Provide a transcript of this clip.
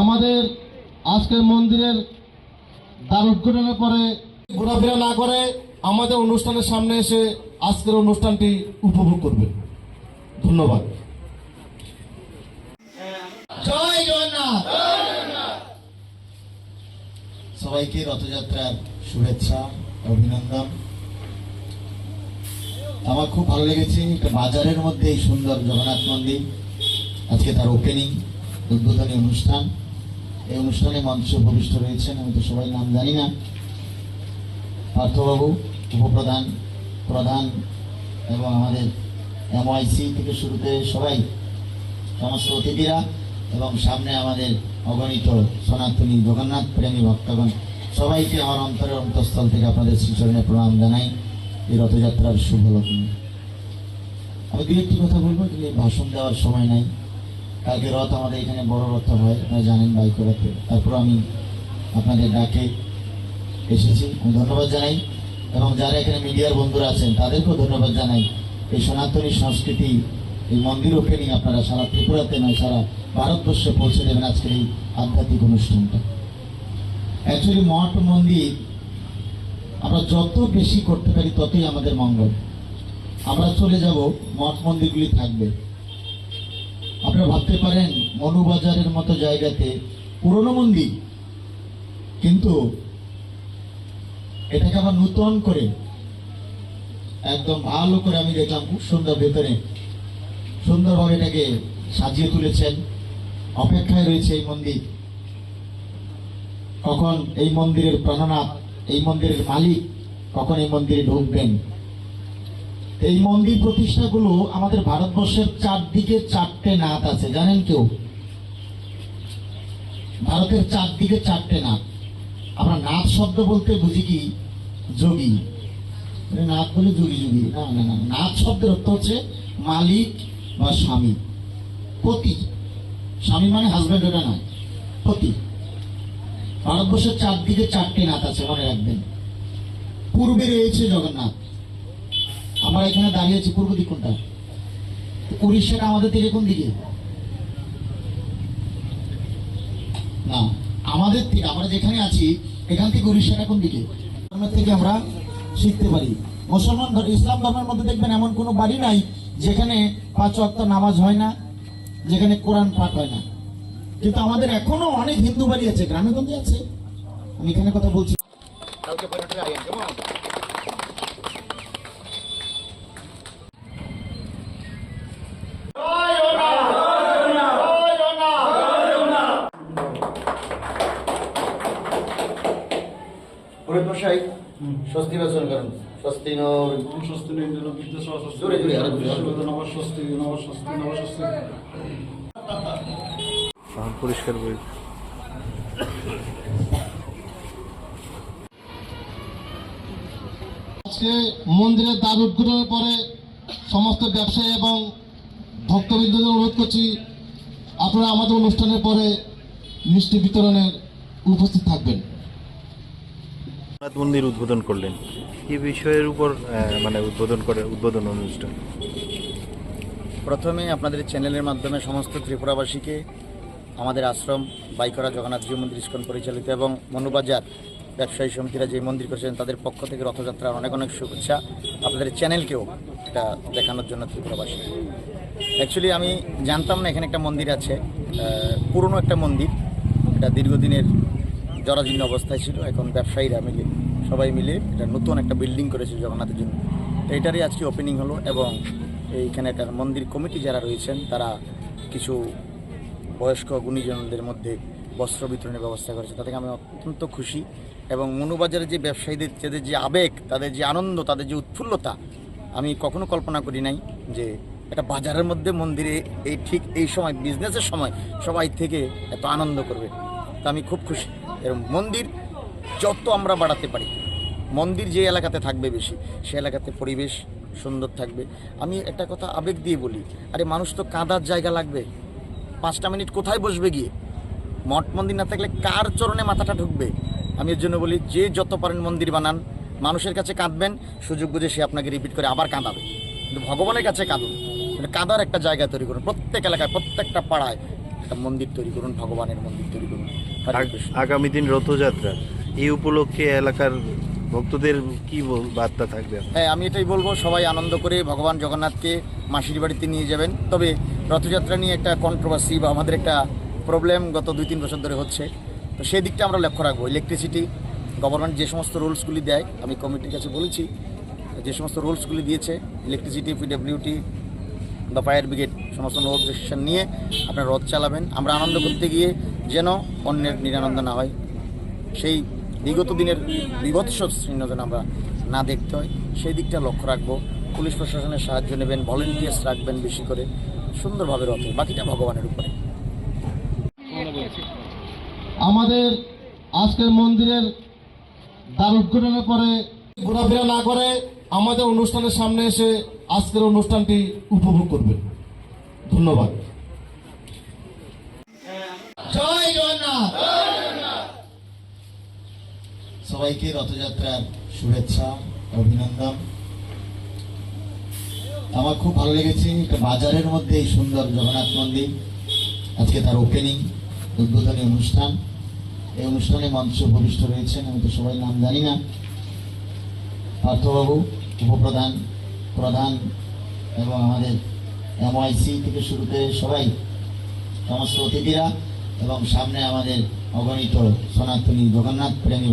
আমাদের আজকের মন্দিরের দ্বার উদ্ঘাটনের পরে ঘোরাফেরা না করে আমাদের অনুষ্ঠানের সামনে এসে আজকের অনুষ্ঠানটি উপভোগ করবে ধন্যবাদ। সবাইকে রথযাত্রার শুভেচ্ছা, অভিনন্দন। আমার খুব ভালো লেগেছে বাজারের মধ্যে এই সুন্দর জগন্নাথ মন্দির। আজকে তার ওপেনিং উদ্বোধনী অনুষ্ঠান। এই অনুষ্ঠানে মঞ্চে উপবিষ্ট রয়েছেন, আমি তো সবাই নাম জানি না, পার্থবাবু, উপপ্রধান, প্রধান এবং আমাদের এমওআইসি থেকে শুরু করে সবাই, সমস্ত অতিথিরা এবং সামনে আমাদের অগণিত সনাতনী জগন্নাথ প্রেমী ভক্তগণ, সবাইকে আমার অন্তরের অন্তঃস্থল থেকে আপনাদের শ্রীচরণে প্রণাম জানাই। এই রথযাত্রার শুভ লগ্নে। আমি দু একটি কথা বলব কিন্তু ভাষণ দেওয়ার সময় নাই। কালকে রথ আমাদের এখানে বড় রথ হয়, আপনারা জানেন বাইকরাতে তারপর আমি আপনাদের ডাকে এসেছি, আমি ধন্যবাদ জানাই। এবং যারা এখানে মিডিয়ার বন্ধুরা আছেন, তাদেরকেও ধন্যবাদ জানাই। এই সনাতনী সংস্কৃতি, এই মন্দির ওপেনিং আপনারা সারা ত্রিপুরাতে নয়, সারা ভারতবর্ষে পৌঁছে দেবেন আজকের এই আধ্যাত্মিক অনুষ্ঠানটা। অ্যাকচুয়ালি মঠ মন্দির আমরা যত বেশি করতে পারি, ততই আমাদের মঙ্গল। আমরা চলে যাব, মঠ মন্দিরগুলি থাকবে। আপনারা ভাবতে পারেন মনুবাজারের মতো জায়গাতে পুরনো মন্দির, কিন্তু এটাকে আবার নূতন করে, একদম ভালো করে আমি দেখলাম খুব সুন্দর ভেতরে। সুন্দরভাবে এটাকে সাজিয়ে তুলেছেন, অপেক্ষায় রয়েছে এই মন্দির। কখন এই মন্দিরের প্রাণনাথ এই মন্দিরের মালিক, কখন এই মন্দিরে ঢুকবেন? এই মন্দির প্রতিষ্ঠাগুলো আমাদের ভারতবর্ষের চারদিকে চারটে নাথ আছে, জানেন কেউ? ভারতের চারদিকে চারটে নাথ। আমরা নাথ শব্দ বলতে বুঝি কি? যোগী। মানে নাথ বলে যোগী যোগী। না না না নাথ শব্দের অর্থ হচ্ছে মালিক বা স্বামী। পতি। স্বামী মানে হাজব্যান্ড ওটা নয়। পতি। ভারতবর্ষের চারদিকে চারটে নাথ আছে, মনে রাখবেন। পূর্বে রয়েছে জগন্নাথ। আমরা এখানে দাঁড়িয়ে আছি পূর্ব দিক কোনটা উড়িষ্যাটা আমাদের থেকে কোন দিকে? না, আমাদের থেকে, আমরা যেখানে আছি, এখান থেকে উড়িষ্যাটা কোন দিকে? ধর্মের থেকে আমরা শিখতে পারি। মুসলমান ইসলাম ধর্মের মধ্যে দেখবেন এমন কোনো বাড়ি নাই যেখানে পাঁচ ওয়াক্ত নামাজ হয় না, যেখানে কোরআন পাঠ হয় না। কিন্তু আমাদের এখনও অনেক হিন্দু বাড়ি আছে, গ্রামে গঞ্জে আছে। আমি এখানে কথা বলছি। মশাই স্বস্তি বাচন করুন স্বস্তি জোরে জোরে, পরিষ্কার বই। আজকে মন্দিরের দ্বার উদ্ঘাটনের পরে সমস্ত ব্যবসায়ী এবং ভক্তবৃন্দদের অনুরোধ করছি আপনারা আমাদের অনুষ্ঠানের পরে মিষ্টি বিতরণের উপস্থিত থাকবেন। মন্দির উদ্বোধন করলেন? কি বিষয়ের উপর মানে উদ্বোধন করে, উদ্বোধন অনুষ্ঠান? প্রথমে আপনাদের চ্যানেলের মাধ্যমে সমস্ত ত্রিপুরাবাসীকে আমাদের আশ্রম, বাইকরা জগন্নাথজি মন্দির ইস্কন পরিচালিত এবং মনুবাজার ব্যবসায়ী সমিতিরা যে মন্দির করেছেন, তাদের পক্ষ থেকে রথযাত্রার অনেক অনেক শুভেচ্ছা। আপনাদের চ্যানেলকেও এটা দেখানোর জন্য ত্রিপুরাবাসী। অ্যাকচুয়ালি আমি জানতাম না এখানে একটা মন্দির আছে পুরনো একটা মন্দির। এটা দীর্ঘদিনের জরাজীর্ণ অবস্থায় ছিল। এখন ব্যবসায়ীরা মিলে, সবাই মিলে এটা নতুন একটা বিল্ডিং করেছে জগন্নাথের জন্য। এটারই আজকে ওপেনিং হলো এবং এইখানে একটা মন্দির কমিটি যারা রয়েছেন, তারা কিছু বয়স্ক গুণীজনদের মধ্যে বস্ত্র বিতরণের ব্যবস্থা করেছে। তাতে আমি অত্যন্ত খুশি এবং মনুবাজারের যে ব্যবসায়ীদের, যাদের যে আবেগ, তাদের যে আনন্দ, তাদের যে উৎফুল্লতা, আমি কখনো কল্পনা করি নাই যে একটা বাজারের মধ্যে মন্দিরে এই ঠিক এই সময় বিজনেসের সময় সবাই থেকে এত আনন্দ করবে। তা আমি খুব খুশি। এরকম মন্দির যত আমরা বাড়াতে পারি, মন্দির যে এলাকাতে থাকবে বেশি, সে এলাকাতে পরিবেশ সুন্দর থাকবে। আমি একটা কথা আবেগ দিয়ে বলি, আরে মানুষ তো কাঁদার জায়গা লাগবে। পাঁচটা মিনিট কোথায় বসবে গিয়ে? মঠ মন্দির না থাকলে কার চরণে মাথাটা ঢুকবে? আমি এর জন্য বলি, যে যত পারেন মন্দির বানান। মানুষের কাছে কাঁদবেন, সুযোগ বুঝে সে আপনাকে রিপিট করে আবার কাঁদাবে। কিন্তু ভগবানের কাছে কাঁদুন। মানে কাঁদার একটা জায়গা তৈরি করুন। প্রত্যেক এলাকায়, প্রত্যেকটা পাড়ায় একটা মন্দির তৈরি করুন ভগবানের মন্দির তৈরি করুন। আগামী দিন রথযাত্রা এই উপলক্ষে এলাকার ভক্তদের কি বার্তা থাকবে? হ্যাঁ আমি এটাই বলব সবাই আনন্দ করে ভগবান জগন্নাথকে মাসির বাড়িতে নিয়ে যাবেন। তবে রথযাত্রা নিয়ে একটা কন্ট্রোভার্সি বা আমাদের একটা প্রবলেম গত দুই তিন বছর ধরে হচ্ছে। তো সেই দিকটা আমরা লক্ষ্য রাখব। ইলেকট্রিসিটি গভর্নমেন্ট যে সমস্ত রুলসগুলি দেয় আমি কমিটির কাছে বলেছি যে সমস্ত রুলসগুলি দিয়েছে ইলেকট্রিসিটি পিডব্লিউটি বা ফায়ার ব্রিগেড সমস্ত নো অবজেকশন নিয়ে আপনার রথ চালাবেন। আমরা আনন্দ করতে গিয়ে যেন অন্যের নিরানন্দ না হয়। সেই বিগত দিনের বিভৎস চিহ্ন যেন আমরা না দেখতে হয়, সেই দিকটা লক্ষ্য রাখব। পুলিশ প্রশাসনের সাহায্য নেবেন ভলেন্টিয়ার্স রাখবেন বেশি করে, সুন্দরভাবে রথে, বাকিটা ভগবানের উপরে। আমাদের আজকের মন্দিরের দ্বার উদ্ঘাটনের পরে ঘোরাফেরা না করে আমাদের অনুষ্ঠানের সামনে এসে আজকের অনুষ্ঠানটি উপভোগ করবেন। ধন্যবাদ। সবাইকে রথযাত্রার শুভেচ্ছা অভিনন্দন। আমার খুব ভালো লেগেছে একটা বাজারের মধ্যে এই সুন্দর জগন্নাথ মন্দির। আজকে তার ওপেনিং উদ্বোধনী অনুষ্ঠান। এই অনুষ্ঠানে মঞ্চ উপবিষ্ট রয়েছেন আমি তো সবাই নাম জানি না। পার্থবাবু উপপ্রধান, প্রধান এবং আমাদের এমআইসি থেকে শুরু করে সবাই, সমস্ত অতিথিরা এবং সামনে আমাদের অগণিত সনাতনী জগন্নাথ প্রেমী